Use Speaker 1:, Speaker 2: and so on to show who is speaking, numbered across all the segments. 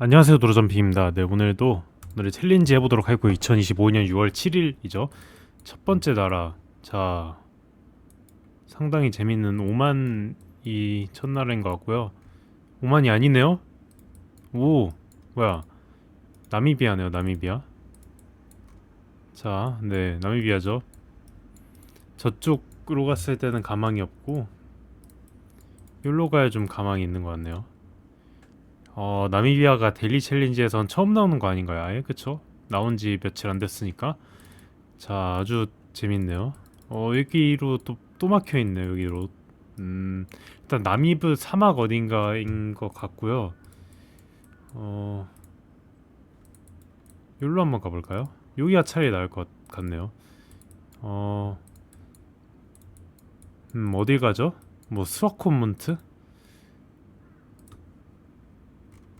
Speaker 1: 안녕하세요 도로점피입니다. 네 오늘도 오늘의 챌린지 해보도록 하고 2025년 6월 7일이죠. 첫 번째 나라. 자 상당히 재밌는 오만이 첫날인 것 같고요. 오만이 아니네요? 오 뭐야. 나미비아네요 나미비아. 자네 나미비아죠. 저쪽으로 갔을 때는 가망이 없고 여기로 가야 좀 가망이 있는 것 같네요 어, 나미비아가 데일리 챌린지에선 처음 나오는 거 아닌가요? 아예 그쵸? 나온 지 며칠 안 됐으니까 자 아주 재밌네요 어 여기로 또, 또 막혀 있네요 여기로 음 일단 나미브 사막 어딘가인 것 같고요 어 여기로 한번 가볼까요? 여기가 차라리 나을 것 같네요 어 음, 어딜 가죠? 뭐 스와코문트?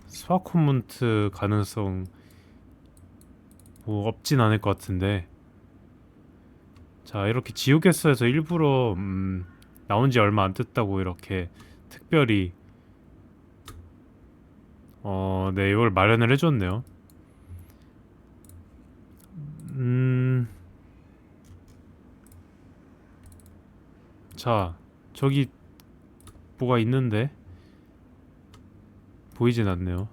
Speaker 1: 스와코문트 가능성 뭐 없진 않을 것 같은데. 자 이렇게 지우개서에서 일부러 음, 나온 지 얼마 안 됐다고 이렇게 특별히 어, 네 이걸 마련을 해줬네요. 음, 자 저기 뭐가 있는데 보이진 않네요.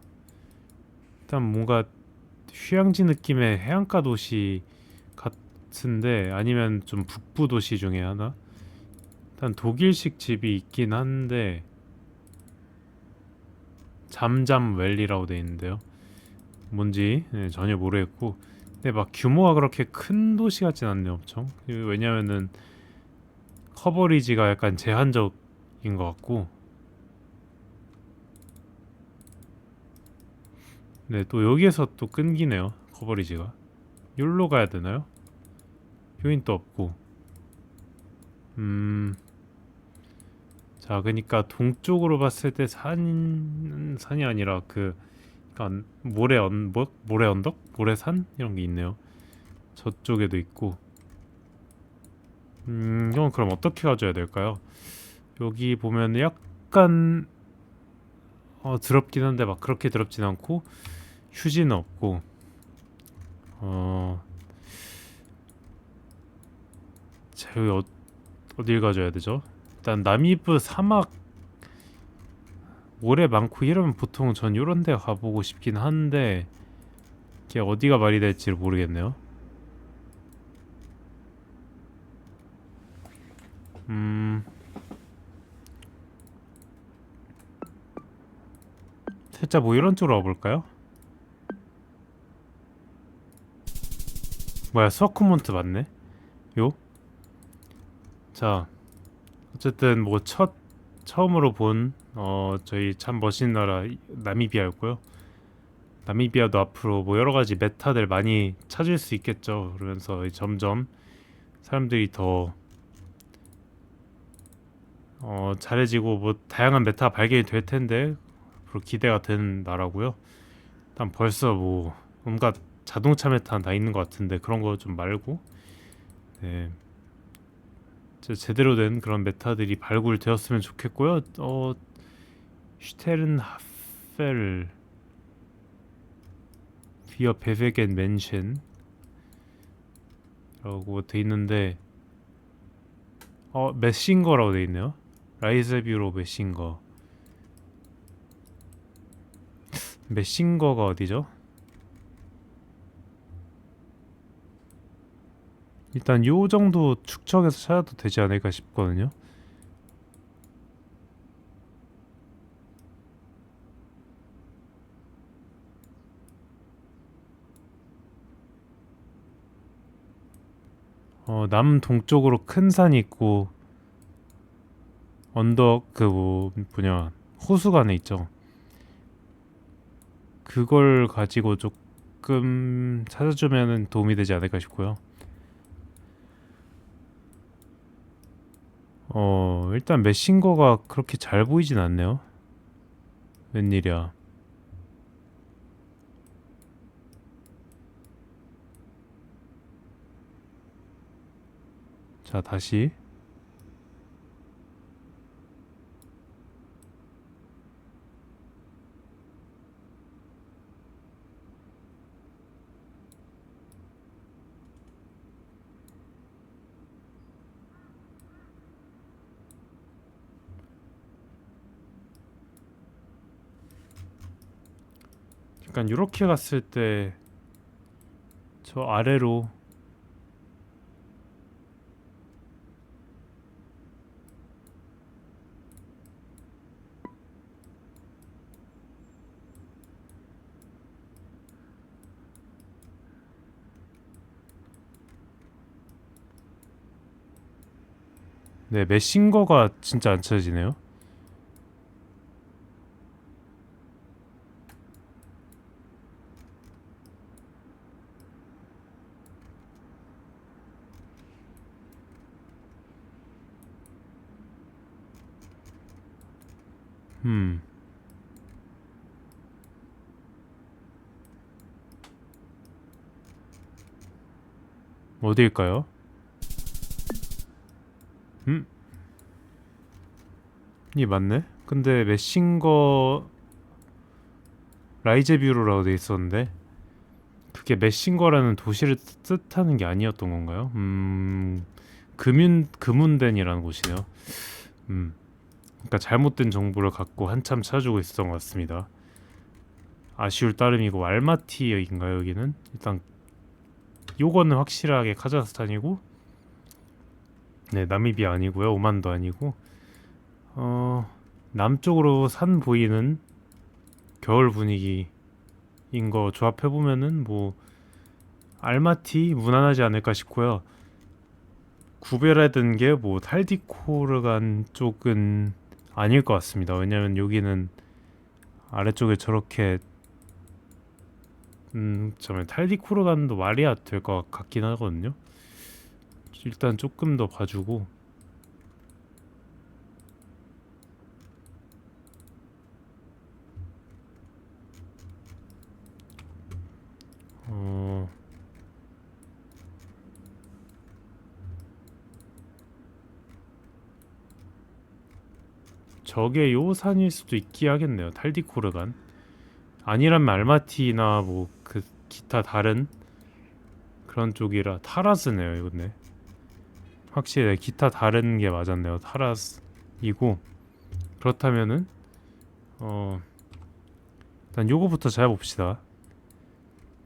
Speaker 1: 일단 뭔가 휴양지 느낌의 해안가 도시 같은데 아니면 좀 북부 도시 중에 하나? 일단 독일식 집이 있긴 한데 잠잠 웰리라고 돼 있는데요. 뭔지 네, 전혀 모르겠고 근데 막 규모가 그렇게 큰 도시 같진 않네요 엄청 왜냐면은 커버리지가 약간 제한적인 것 같고 네, 또 여기에서 또 끊기네요. 커버리지가. 여기로 가야 되나요? 또 없고. 음. 자, 그러니까 동쪽으로 봤을 때 산, 산이 아니라 그, 그러니까 모래 언, 뭐, 모래 언덕? 모래산? 이런 게 있네요. 저쪽에도 있고. 음, 이건 그럼 어떻게 가져야 될까요? 여기 보면 약간, 어, 더럽긴 한데 막 그렇게 더럽진 않고, 휴지는 없고 어... 자 여기 어, 어딜 가져야 되죠? 일단 나미브 사막 모래 많고 이러면 보통 전 요런 데 가보고 싶긴 한데 이게 어디가 말이 될지 모르겠네요 음... 살짝 뭐 이런 쪽으로 와볼까요? 뭐야 서쿠몬트 맞네 요? 자 어쨌든 뭐 첫 처음으로 본 어 저희 참 멋있는 나라 나미비아였고요 나미비아도 앞으로 뭐 여러 가지 메타들 많이 찾을 수 있겠죠 그러면서 점점 사람들이 더 어, 잘해지고 뭐 다양한 메타 발견이 될 텐데 기대가 되는 나라고요. 일단 벌써 뭐 온갖 자동차 메타 다 있는 것 같은데 그런 거 좀 말고 네. 제대로 된 그런 메타들이 발굴되었으면 좋겠고요. 어 슈테른하펠 비어 베베겐 맨션 라고 돼 있는데 어 메싱거라고 돼 있네요. 라이즈뷰로 메싱거 메싱거가 어디죠? 일단 요 정도 축척해서 찾아도 되지 않을까 싶거든요. 어, 남동쪽으로 큰 산이 있고 언덕 그 뭐 뭐냐 호수관에 있죠. 그걸 가지고 조금 찾아주면 도움이 되지 않을까 싶고요. 어, 일단 메신거가 그렇게 잘 보이진 않네요. 웬일이야. 자, 다시. 약간 이렇게 갔을 때 저 아래로 네, 메신거가 진짜 안 찾아지네요. 음. 어디일까요? 음? 이 맞네? 근데 메신거 라이제뷰로라고 돼 있었는데 그게 메신거라는 도시를 뜻- 뜻하는 게 아니었던 건가요? 음... 금윤 금운덴이라는 곳이네요. 음. 그러니까 잘못된 정보를 갖고 한참 찾아주고 있었던 것 같습니다. 아쉬울 따름이고 알마티인가요 여기는? 일단 요거는 확실하게 카자흐스탄이고 네 나미비아 아니고요 오만도 아니고 어 남쪽으로 산 보이는 겨울 분위기인 거 조합해 보면은 뭐 알마티 무난하지 않을까 싶고요. 구별해둔 게 뭐 탈디코르간 쪽은 아닐 것 같습니다. 왜냐면 여기는 아래쪽에 저렇게 음, 잠깐 탈디코르간도 말이야 될 것 같긴 하거든요. 일단 조금 더 봐주고 어 저게 요 산일 수도 있기 하겠네요. 탈디코르간. 아니라면 알마티나 뭐그 기타 다른 그런 쪽이라 타라스네요. 이건네. 확실히 기타 다른 게 맞았네요. 타라스이고 그렇다면은 어 일단 요거부터 잘 봅시다.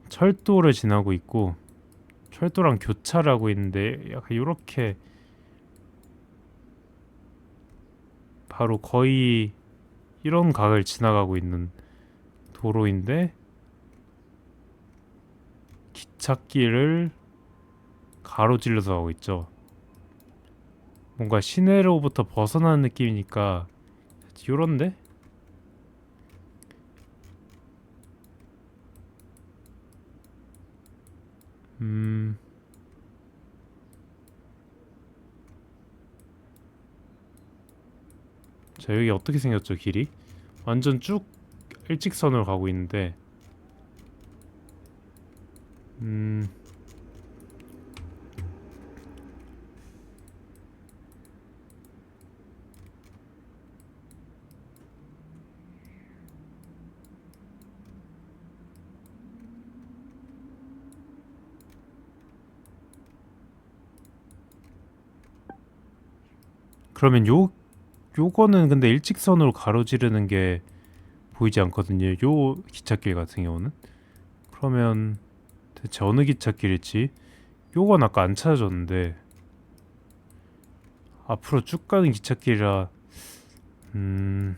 Speaker 1: 철도를 지나고 있고 철도랑 교차를 하고 있는데 약간 요렇게 바로 거의 이런 각을 지나가고 있는 도로인데 기찻길을 가로질러서 가고 있죠. 뭔가 시내로부터 벗어나는 느낌이니까 요런데? 음... 자 여기 어떻게 생겼죠 길이? 완전 쭉 일직선으로 가고 있는데 음 그러면 요 요거는 근데 일직선으로 가로지르는 게 보이지 않거든요. 요 기찻길 같은 경우는 그러면 대체 어느 기찻길일지 요건 아까 안 찾아졌는데 앞으로 쭉 가는 기찻길이라 음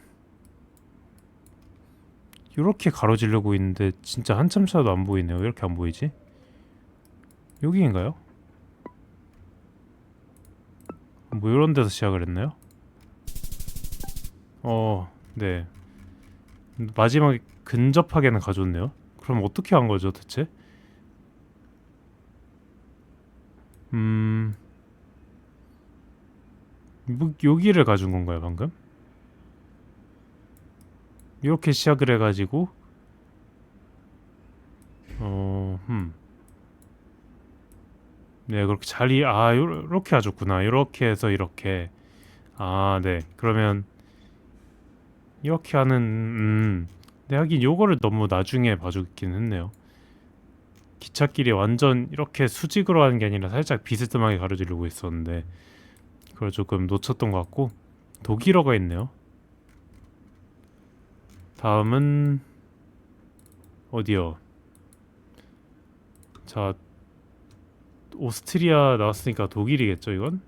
Speaker 1: 요렇게 가로지르고 있는데 진짜 한참 차도 안 보이네요. 왜 이렇게 안 보이지? 여기인가요? 뭐 이런 데서 시작을 했나요? 어, 네. 마지막에 근접하게는 가져왔네요. 그럼 어떻게 한 거죠, 대체? 음, 뭐 여기를 가준 건가요, 방금? 이렇게 시작을 해가지고, 어, 음. 네, 그렇게 자리, 아, 요- 요렇게 가졌구나. 이렇게 해서 이렇게. 아, 네. 그러면 이렇게 하는 음. 근데 하긴 요거를 너무 나중에 봐주긴 했네요. 기찻길이 완전 이렇게 수직으로 하는 게 아니라 살짝 비스듬하게 가로지르고 있었는데 그걸 조금 놓쳤던 것 같고 독일어가 있네요. 다음은 어디요? 자, 오스트리아 나왔으니까 독일이겠죠, 이건?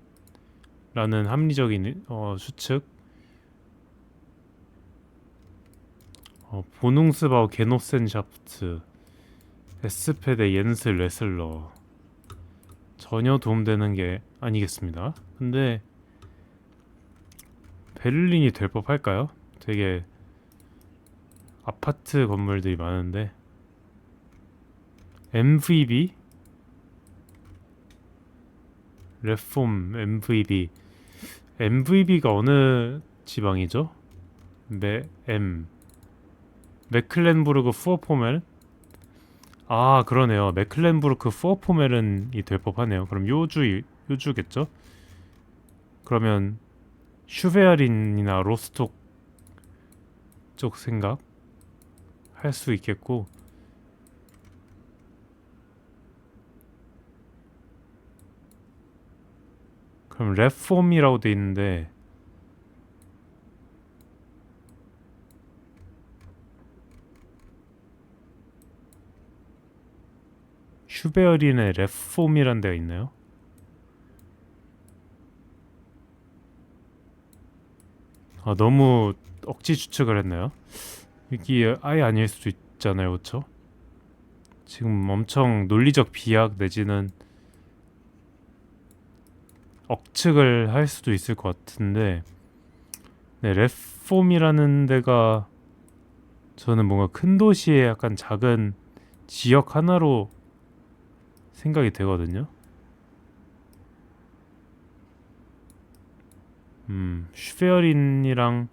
Speaker 1: 라는 합리적인 어, 추측. 어, 보능스바우 게노센샤프트 에스페데 옌스 레슬러 전혀 도움되는 게 아니겠습니다. 근데 베를린이 될 법할까요? 되게 아파트 건물들이 많은데 MVB 레폼 MVB MVB가 어느 지방이죠? 메 M 메클렌부르크 후어포멜 아 그러네요. 메클렌부르크 후어포멜은이 될 법하네요. 그럼 요주 요주겠죠? 그러면 슈베아린이나 로스톡 쪽 생각 할 수 있겠고. 그럼 레폼이라고 돼 있는데 슈베어린의 레폼이란 데가 있나요? 아 너무 억지 추측을 했나요? 이게 아예 아닐 수도 있잖아요, 그렇죠? 지금 엄청 논리적 비약 내지는 억측을 할 수도 있을 것 같은데 네, 레폼이라는 데가 저는 뭔가 큰 도시의 약간 작은 지역 하나로 생각이 되거든요. 음, 슈페어린이랑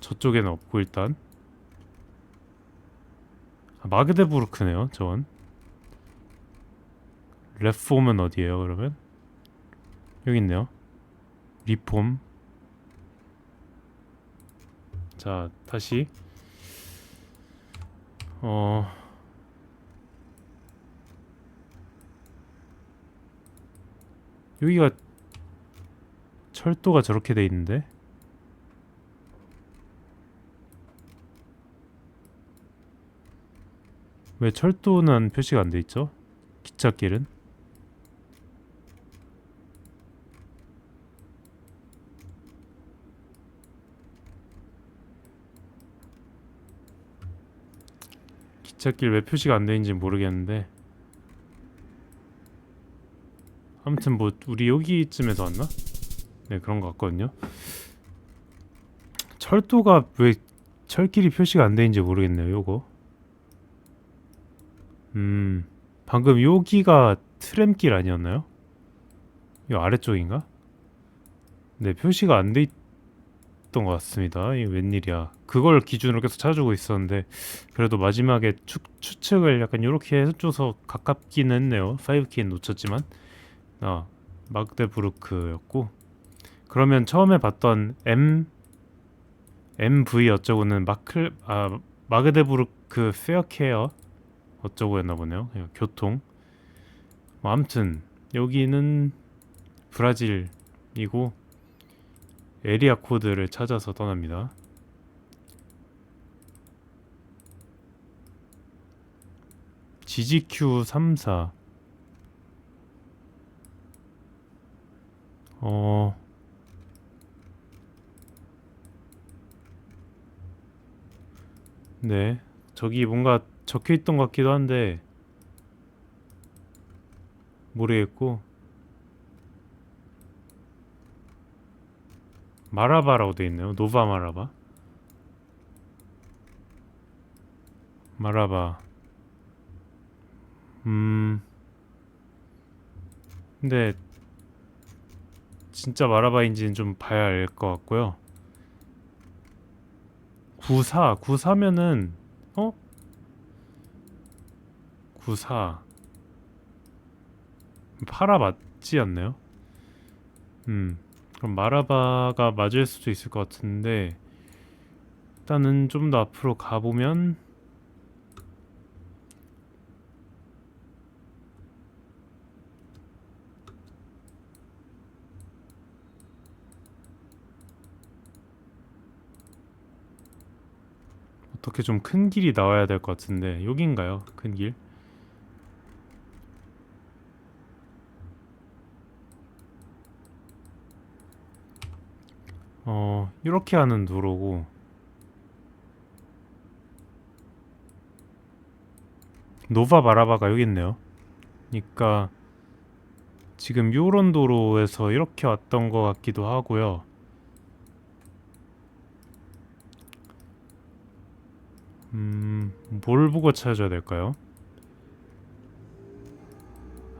Speaker 1: 저쪽에는 없고 일단 아, 마그데부르크네요. 저건 레폼은 어디예요? 그러면 여기 있네요. 리폼. 자, 다시 어 여기가 철도가 저렇게 돼 있는데? 왜 철도는 표시가 안 돼 있죠? 기찻길은? 기찻길 왜 표시가 안돼 있는지 모르겠는데 아무튼 뭐 우리 여기쯤에서 왔나? 네 그런 것 같거든요 철도가 왜 철길이 표시가 안돼 있는지 모르겠네요 요거 음 방금 여기가 트램길 아니었나요? 이 아래쪽인가? 네 표시가 안 돼 있던 것 같습니다 이 웬일이야 그걸 기준으로 계속 찾아주고 있었는데 그래도 마지막에 추, 추측을 약간 이렇게 해줘서 가깝긴 했네요 5K는 놓쳤지만 아 마그데부르크였고 그러면 처음에 봤던 M MV 어쩌고는 마클 아 마그데부르크 페어케어 어쩌고였나 보네요. 그냥 교통. 뭐 아무튼 여기는 브라질이고 에리아 코드를 찾아서 떠납니다. GGQ 34 어... 네. 저기 뭔가 적혀 있던 것 같기도 한데 모르겠고. 마라바라고 돼 있네요. 노바 마라바. 마라바. 음. 근데 진짜 마라바인지는 좀 봐야 알 것 같고요 94 94면은 어? 94 파라 맞지 않나요? 음 그럼 마라바가 맞을 수도 있을 것 같은데 일단은 좀 더 앞으로 가보면 어떻게 좀 큰 길이 나와야 될 것 같은데 여긴가요? 큰 길? 어 이렇게 하는 도로고 노바 마라바가 여기 있네요. 그러니까 지금 요런 도로에서 이렇게 왔던 것 같기도 하고요. 음, 뭘 보고 찾아줘야 될까요?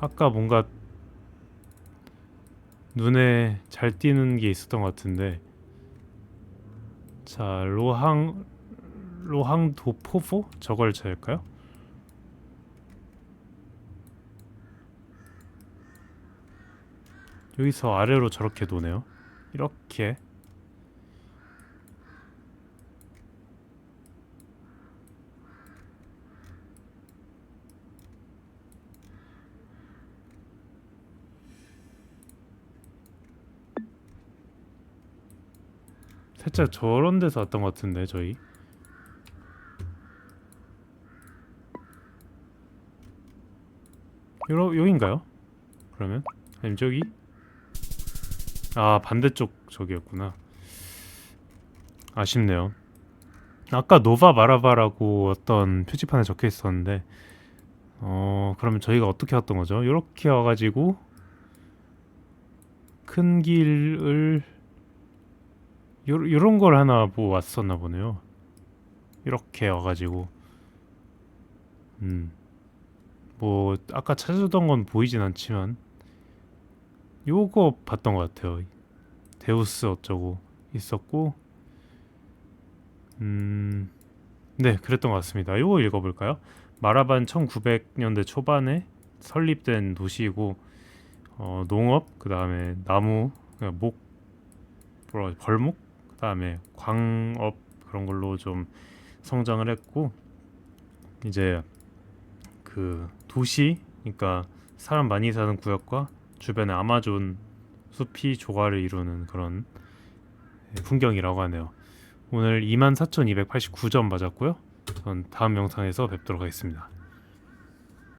Speaker 1: 아까 뭔가 눈에 잘 띄는 게 있었던 것 같은데 자 로항 로항 도포포 저걸 찾을까요? 여기서 아래로 저렇게 도네요. 이렇게 살짝 저런 데서 왔던 것 같은데 저희. 요 여긴가요? 그러면? 아니면 저기? 아 반대쪽 저기였구나. 아쉽네요. 아까 노바 마라바라고 어떤 표지판에 적혀 있었는데 어 그러면 저희가 어떻게 왔던 거죠? 이렇게 와가지고 큰 길을 요, 요런 걸 하나 뭐 왔었나 보네요 이렇게 와가지고 음 뭐 아까 찾았던 건 보이진 않지만 요거 봤던 것 같아요. 데우스 어쩌고 있었고, 음, 네, 그랬던 것 같습니다. 요거 읽어볼까요? 마라반 1900년대 초반에 설립된 도시이고, 어, 농업, 그 다음에 나무, 그러니까 목, 뭐라 벌목, 그 다음에 광업 그런 걸로 좀 성장을 했고, 이제 그 도시, 그러니까 사람 많이 사는 구역과 주변에 아마존 숲이 조화를 이루는 그런 풍경이라고 하네요. 오늘 24,289점 맞았고요. 전 다음 영상에서 뵙도록 하겠습니다.